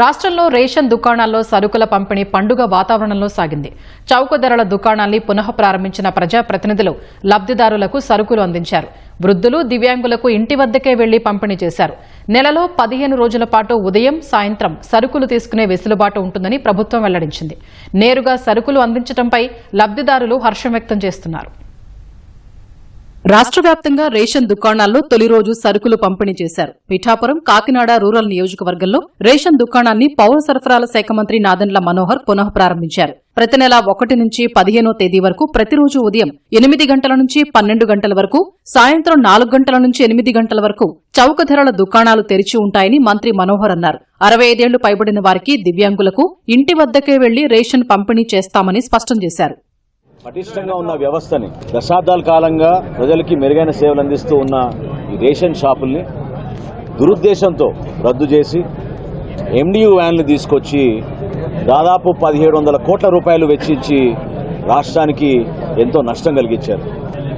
రాష్ట్రంలో రేషన్ దుకాణాల్లో సరుకుల పంపిణీ పండుగ వాతావరణంలో సాగింది. చౌక ధరల దుకాణాన్ని పునః ప్రారంభించిన ప్రజాప్రతినిధులు లబ్దిదారులకు సరుకులు అందించారు. వృద్ధులు దివ్యాంగులకు ఇంటి వద్దకే వెళ్ళి పంపిణీ చేశారు. నెలలో పదిహేను రోజుల పాటు ఉదయం సాయంత్రం సరుకులు తీసుకునే వెసులుబాటు ఉంటుందని ప్రభుత్వం వెల్లడించింది. నేరుగా సరుకులు అందించడంపై లబ్దిదారులు హర్షం వ్యక్తం చేస్తున్నారు. రాష్ట్ర వ్యాప్తంగా రేషన్ దుకాణాల్లో తొలి రోజు సరుకులు పంపిణీ చేశారు. పిఠాపురం కాకినాడ రూరల్ నియోజకవర్గంలో రేషన్ దుకాణాన్ని పౌర సరఫరాల శాఖ మంత్రి నాదన్ల మనోహర్ పునః ప్రారంభించారు. ప్రతి నెల ఒకటి నుంచి పదిహేనో తేదీ వరకు ప్రతిరోజు ఉదయం ఎనిమిది గంటల నుంచి పన్నెండు గంటల వరకు సాయంత్రం నాలుగు గంటల నుంచి ఎనిమిది గంటల వరకు చౌక ధరల దుకాణాలు తెరిచి ఉంటాయని మంత్రి మనోహర్ అన్నారు. అరవై ఐదేళ్ళు పైబడిన వారికి దివ్యాంగులకు ఇంటి వద్దకే వెళ్ళి రేషన్ పంపిణీ చేస్తామని స్పష్టం చేశారు. పటిష్టంగా ఉన్న వ్యవస్థని దశాబ్దాల కాలంగా ప్రజలకి మెరుగైన సేవలు అందిస్తూ ఉన్న ఈ రేషన్ షాపుల్ని దురుద్దేశంతో రద్దు చేసి ఎండియు వ్యాన్లు తీసుకొచ్చి దాదాపు పదిహేడు వందల కోట్ల రూపాయలు వెచ్చించి రాష్ట్రానికి ఎంతో నష్టం కలిగించారు.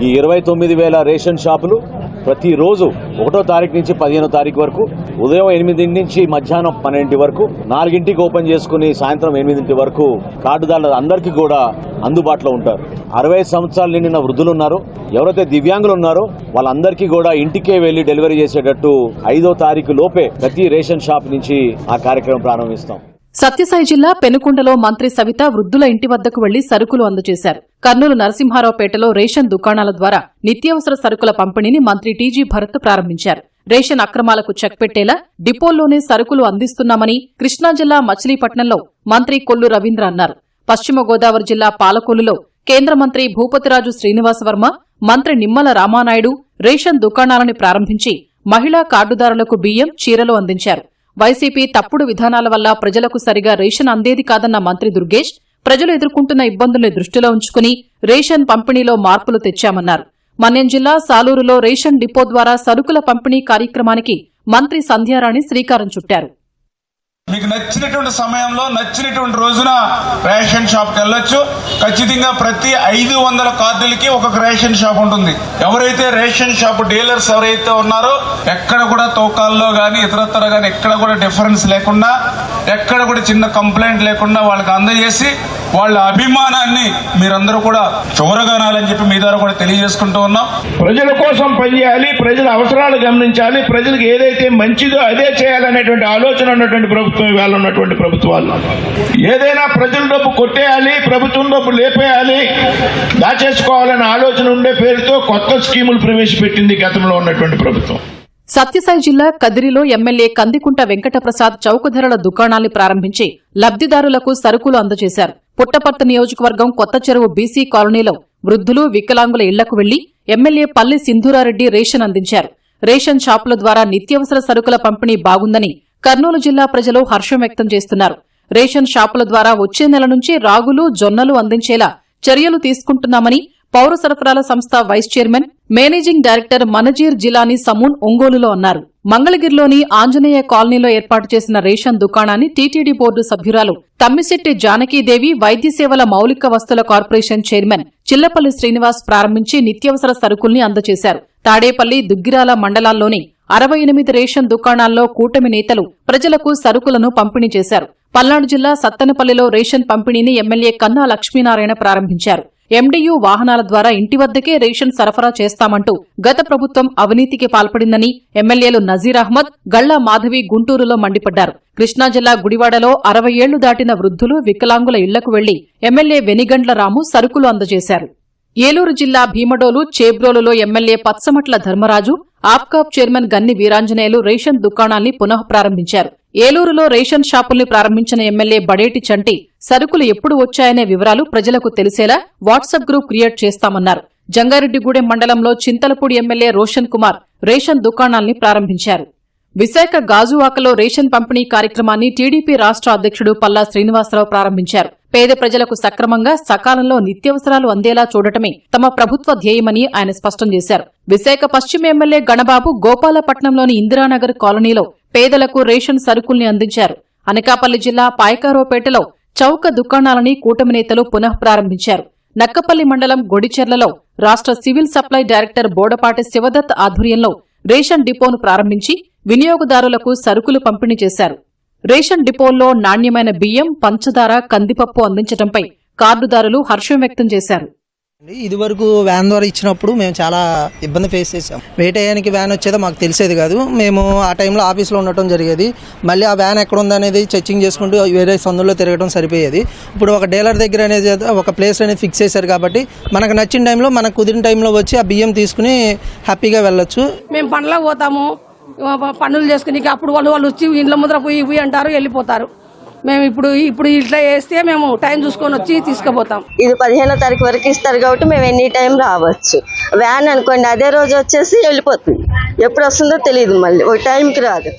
ఈ ఇరవై తొమ్మిది వేల రేషన్ షాపులు ప్రతిరోజు ఒకటో తారీఖు నుంచి పదిహేనో తారీఖు వరకు ఉదయం ఎనిమిది నుంచి మధ్యాహ్నం పన్నెండింటి వరకు నాలుగింటికి ఓపెన్ చేసుకుని సాయంత్రం ఎనిమిదింటి వరకు కార్డుదారులు అందరికీ కూడా అందుబాటులో ఉంటారు. అరవై సంవత్సరాలు నిండిన వృద్ధులు ఉన్నారు. ఎవరైతే దివ్యాంగులు ఉన్నారో వాళ్ళందరికీ కూడా ఇంటికే వెళ్ళి డెలివరీ చేసేటట్టు ఐదో తారీఖు లోపే ప్రతి రేషన్ షాప్ నుంచి ఆ కార్యక్రమం ప్రారంభిస్తాం. సత్యసాయి జిల్లా పెనుకొండలో మంత్రి సవిత వృద్ధుల ఇంటి వద్దకు వెళ్ళి సరుకులు అందజేశారు. కర్నూలు నరసింహారావుపేటలో రేషన్ దుకాణాల ద్వారా నిత్యావసర సరుకుల పంపిణీని మంత్రి టీజీ భరత్ ప్రారంభించారు. రేషన్ అక్రమాలకు చెక్ పెట్టేలా డిపోల్లోనే సరుకులు అందిస్తున్నామని కృష్ణా జిల్లా మచిలీపట్నంలో మంత్రి కొల్లు రవీంద్ర అన్నారు. పశ్చిమ గోదావరి జిల్లా పాలకొల్లులో కేంద్ర మంత్రి భూపతిరాజు శ్రీనివాసవర్మ మంత్రి నిమ్మల రామానాయుడు రేషన్ దుకాణాలను ప్రారంభించి మహిళా కార్డుదారులకు బియ్యం చీరలు అందించారు. వైసీపీ తప్పుడు విధానాల వల్ల ప్రజలకు సరిగా రేషన్ అందేది కాదన్న మంత్రి దుర్గేష్ ప్రజలు ఎదుర్కొంటున్న ఇబ్బందుల్ని దృష్టిలో ఉంచుకుని రేషన్ పంపిణీలో మార్పులు తెచ్చామన్నారు. మన్యం జిల్లా సాలూరులో రేషన్ డిపో ద్వారా సరుకుల పంపిణీ కార్యక్రమానికి మంత్రి సంధ్యారాణి శ్రీకారం చుట్టారు. మీకు నచ్చినటువంటి సమయంలో నచ్చినటువంటి రోజున రేషన్ షాప్కి వెళ్ళొచ్చు. ఖచ్చితంగా ప్రతి ఐదు వందల కార్డులకి ఒక్కొక్క రేషన్ షాప్ ఉంటుంది. ఎవరైతే రేషన్ షాప్ డీలర్స్ ఎవరైతే ఉన్నారో ఎక్కడ కూడా తూకాల్లో కానీ ఇతరత్ర కానీ ఎక్కడ కూడా డిఫరెన్స్ లేకుండా ఎక్కడ కూడా చిన్న కంప్లైంట్ లేకుండా వాళ్ళకి అందజేసి వాళ్ళ అభిమానాన్ని మీరందరూ కూడా చూరగానాలని చెప్పి మీ ద్వారా కూడా తెలియజేసుకుంటూ ఉన్నాం. ప్రజల కోసం పనిచేయాలి ప్రజల అవసరాలు గమనించాలి ప్రజలకు ఏదైతే మంచిదో అదే చేయాలనేటువంటి ఆలోచన ఉన్నటువంటి ప్రభుత్వం ఇవాళ ఉన్నటువంటి ప్రభుత్వాలు ఏదైనా ప్రజల డబ్బు కొట్టేయాలి ప్రభుత్వం డబ్బు లేపేయాలి దాచేసుకోవాలనే ఆలోచన ఉండే పేరుతో కొత్త స్కీములు ప్రవేశపెట్టింది గతంలో ఉన్నటువంటి ప్రభుత్వం. సత్యసాయి జిల్లా కదిరిలో ఎమ్మెల్యే కందికుంట వెంకటప్రసాద్ చౌక ధరల దుకాణాన్ని ప్రారంభించి లబ్దిదారులకు సరుకులు అందజేశారు. పుట్టపర్తి నియోజకవర్గం కొత్త చెరువు బీసీ కాలనీలో వృద్ధులు వికలాంగుల ఇళ్ళకు వెళ్ళి ఎమ్మెల్యే పల్లి సింధూరారెడ్డి రేషన్ అందించారు. రేషన్ షాపుల ద్వారా నిత్యావసర సరుకుల పంపిణీ బాగుందని కర్నూలు జిల్లా ప్రజలు హర్షం వ్యక్తం చేస్తున్నారు. రేషన్ షాపుల ద్వారా వచ్చే నెల నుంచి రాగులు జొన్నలు అందించేలా చర్యలు తీసుకుంటున్నామని పౌర సరఫరాల సంస్థ vice chairman managing director Manazir Jilani Samoon ఒంగోలులో అన్నారు మంగళగిరిలోని ఆంజనేయ కాలనీలో ఏర్పాటు చేసిన రేషన్ దుకాణాన్ని టీటీడీ బోర్డు సభ్యురాలు తమ్మిశెట్టి జానకీదేవి వైద్య సేవల మౌలిక వస్తుల కార్పొరేషన్ చైర్మన్ చిల్లపల్లి శ్రీనివాస్ ప్రారంభించి నిత్యావసర సరుకుల్ని అందజేశారు. తాడేపల్లి దుగ్గిరాల మండలాల్లోని అరవై ఎనిమిది రేషన్ దుకాణాల్లో కూటమి నేతలు ప్రజలకు సరుకులను పంపిణీ చేశారు. పల్నాడు జిల్లా సత్తెనపల్లిలో రేషన్ పంపిణీని ఎమ్మెల్యే కన్నా లక్ష్మీనారాయణ ప్రారంభించారు. ఎండియు వాహనాల ద్వారా ఇంటి వద్దకే రేషన్ సరఫరా చేస్తామంటూ గత ప్రభుత్వం అవినీతికి పాల్పడిందని ఎమ్మెల్యేలు నజీర్ అహ్మద్ గళ్ళా మాధవి గుంటూరులో మండిపడ్డారు. కృష్ణా జిల్లా గుడివాడలో అరవై ఏళ్ళు దాటిన వృద్ధులు వికలాంగుల ఇళ్ళకు వెళ్ళి ఎమ్మెల్యే వెనిగండ్ల రాము సరుకులు అందజేశారు. ఏలూరు జిల్లా Bhimadolu చేబ్రోలులో MLA Patsamatla Dharmaraju Apcob chairman Ganni Veeranjaneyulu ration దుకాణాన్ని పునః ప్రారంభించారు ఏలూరులో రేషన్ షాపుల్ని ప్రారంభించిన ఎమ్మెల్యే బడేటి చంటి సరుకులు ఎప్పుడు వచ్చాయనే వివరాలు ప్రజలకు తెలిసేలా వాట్సాప్ గ్రూప్ క్రియేట్ చేస్తామన్నారు. జంగారెడ్డిగూడెం మండలంలో చింతలపూడి ఎమ్మెల్యే రోషన్ కుమార్ రేషన్ దుకాణాల్ని ప్రారంభించారు. విశాఖ గాజువాకలో రేషన్ పంపిణీ కార్యక్రమాన్ని టీడీపీ రాష్ట్ర అధ్యక్షుడు పల్లా శ్రీనివాసరావు ప్రారంభించారు. పేద ప్రజలకు సక్రమంగా సకాలంలో నిత్యావసరాలు అందేలా చూడటమే తమ ప్రభుత్వ ధ్యేయమని ఆయన స్పష్టం చేశారు. విశాఖ పశ్చిమ ఎమ్మెల్యే గణబాబు గోపాలపట్నంలోని ఇందిరానగర్ కాలనీలో పేదలకు రేషన్ సరుకుల్ని అందించారు. అనకాపల్లి జిల్లా పాయకారోపేటలో చౌక దుకాణాలని కూటమి నేతలు పునఃప్రారంభించారు నక్కపల్లి మండలం గొడిచెర్లలో రాష్ట్ర civil supply director Bodapati Sivadatt ఆధ్వర్యంలో రేషన్ డిపోను ప్రారంభించి వినియోగదారులకు సరుకులు పంపిణీ చేశారు. రేషన్ డిపోల్లో నాణ్యమైన బియ్యం పంచదార కందిపప్పు అందించడంపై కార్డుదారులు హర్షం వ్యక్తం చేశారు. ఇది వరకు వ్యాన్ ద్వారా ఇచ్చినప్పుడు మేము చాలా ఇబ్బంది ఫేస్ చేసాం వెయిట్ అయ్యానికి వ్యాన్ వచ్చేదో మాకు తెలిసేది కాదు. మేము ఆ టైంలో ఆఫీస్లో ఉండటం జరిగేది. మళ్ళీ ఆ వ్యాన్ ఎక్కడ ఉందనేది చెక్కింగ్ చేసుకుంటూ వేరే సందులో తిరగడం సరిపోయేది. ఇప్పుడు ఒక డీలర్ దగ్గర అనేది ఒక ప్లేస్ అనేది ఫిక్స్ చేశారు కాబట్టి మనకు నచ్చిన టైంలో మనకు కుదిరిన టైంలో వచ్చి ఆ బియ్యం తీసుకుని హ్యాపీగా వెళ్ళొచ్చు. మేము పనులకు పోతాము. పనులు చేసుకుని అప్పుడు వాళ్ళు వాళ్ళు వచ్చి ఇంట్లో ముద్ర పోయి ఇవి అంటారు వెళ్ళిపోతారు. మేము ఇప్పుడు ఇప్పుడు ఇట్లా వేస్తే మేము టైం చూసుకొని వచ్చి తీసుకుపోతాం. ఇది పదిహేనో తారీఖు వరకు ఇస్తారు కాబట్టి మేము ఎనీ టైం రావచ్చు. వ్యాన్ అనుకోండి అదే రోజు వచ్చేసి వెళ్ళిపోతుంది. ఎప్పుడు వస్తుందో తెలియదు మళ్ళీ ఒక టైంకి రాదు.